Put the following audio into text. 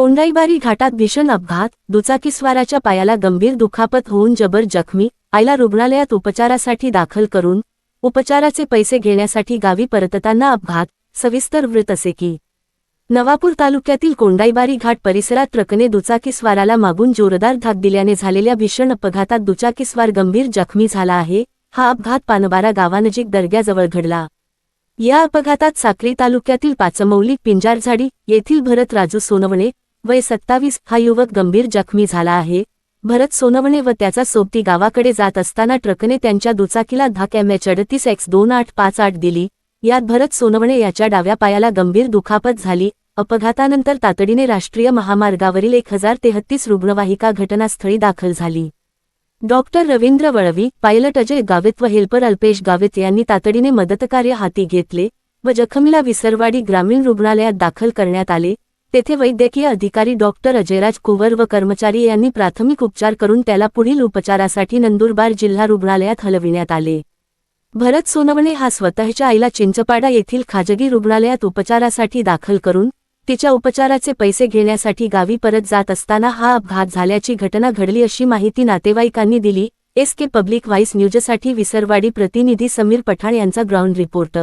कोंडाईबारी घाटात भीषण अपघात दुचाकीस्वाराच्या पायाला गंभीर दुखापत होऊन जबर जखमी आईला रुग्णालयात उपचारासाठी दाखल करून उपचाराचे पैसे घेण्यासाठी गावी परतताना अपघात सविस्तर वृत्त असे की नवापूर तालुक्यातील कोंडाईबारी घाट परिसरात ट्रकने दुचाकीस्वाराला मागून जोरदार धाक दिल्याने झालेल्या भीषण अपघातात दुचाकीस्वार गंभीर जखमी झाला आहे हा अपघात पानबारा गावानजीक दर्ग्याजवळ घडला. या अपघातात साक्री तालुक्यातील पाचमौली पिंजारझाडी येथील भरत राजू सोनवणे वय सत्तावीस हा युवक गंभीर जखमी झाला आहे. भरत सोनवणे व त्याचा सोबती गावाकडे जात असताना ट्रकने त्यांच्या दुचाकीला धाक एम एच अडतीस एक्स दोन आठ पाच आठ दिली. यात भरत सोनवणे याच्या डाव्या पायाला गंभीर दुखापत झाली. अपघातानंतर तातडीने राष्ट्रीय महामार्गावरील एक हजार तेहत्तीस रुग्णवाहिका घटनास्थळी दाखल झाली. डॉक्टर रवींद्र वळवी पायलट अजय गावित व हेल्पर अल्पेश गावित यांनी तातडीने मदतकार्य हाती घेतले व जखमीला विसरवाडी ग्रामीण रुग्णालयात दाखल करण्यात आले. तेथे वैद्यकीय अधिकारी डॉक्टर अजयराज कुंवर व कर्मचारी यांनी प्राथमिक उपचार करून त्याला पुढील उपचारासाठी नंदुरबार जिल्हा रुग्णालयात हलविण्यात आले. भरत सोनवणे हा स्वतःच्या आईला चिंचपाडा येथील खाजगी रुग्णालयात उपचारासाठी दाखल करून तिच्या उपचाराचे पैसे घेण्यासाठी गावी परत जात असताना हा अपघात झाल्याची घटना घडली अशी माहिती नातेवाईकांनी दिली. एस के पब्लिक व्हाईस न्यूजसाठी विसरवाडी प्रतिनिधी समीर पठाण यांचा ग्राउंड रिपोर्ट.